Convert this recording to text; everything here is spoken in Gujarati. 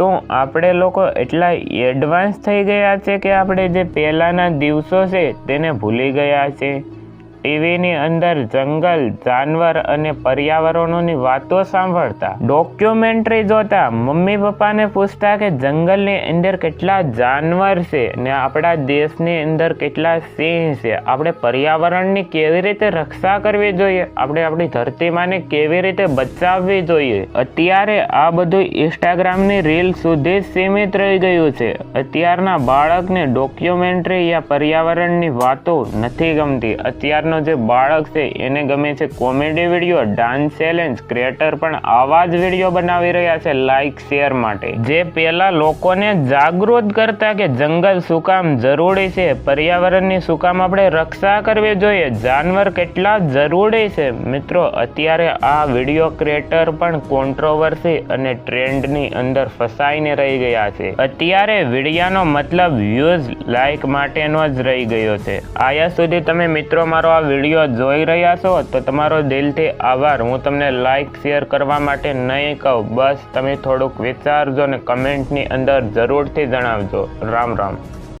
શું આપણે લોકો એટલા એડવાન્સ થઈ ગયા છે કે આપણે જે પહેલાંના દિવસો છે તેને ભૂલી ગયા છે. ટીવીની અંદર જંગલ, જાનવર અને પર્યાવરણોની વાતો સાંભળતા, ડોક્યુમેન્ટરી જોતા, મમ્મી પપ્પાને પૂછતા કે જંગલની અંદર કેટલા જાનવર છે ને આપણા દેશની અંદર કેટલા સિંહ છે. આપણે પર્યાવરણની કેવી રીતે રક્ષા કરવી જોઈએ? આપણે આપણી ધરતીમાંને કેવી રીતે બચાવવી જોઈએ? અત્યારે આ બધું ઇન્સ્ટાગ્રામની રીલ સુધી સીમિત રહી ગયું છે. અત્યારના બાળકને ડોક્યુમેન્ટરી યા પર્યાવરણની વાતો નથી ગમતી. અત્યારનો જે બાળક છે, એને ગમે છે comedy video dance challenge creator પણ આવા જ વીડિયો બનાવી રહ્યા છે લાઈક શેર માટે. જે પહેલા લોકોને જાગૃત કરતા કે જંગલ શું કામ જરૂરી છે, પર્યાવરણની શું કામ આપણે રક્ષા કરવી જોઈએ, જાનવર કેટલા જરૂરી છે. મિત્રો, અત્યારે આ વીડિયો ક્રિએટર પણ કોન્ટ્રોવર્સી અને ટ્રેન્ડની અંદર ફસાઈને રહી ગયા છે. અત્યારે વિડીયાનો મતલબ વ્યૂઝ લાઈક માટેનો જ રહી ગયો છે. આયા સુધી તમે મિત્રો મારો આ વીડિયો જોઈ રહ્યા છો, તો તમારો દિલથી આભાર. હું તમને લાઈક શેર કરવા માટે નહીં કહું. બસ તમે થોડુંક વિચારજો અને કમેન્ટની અંદર જરૂરથી જણાવજો. રામ રામ.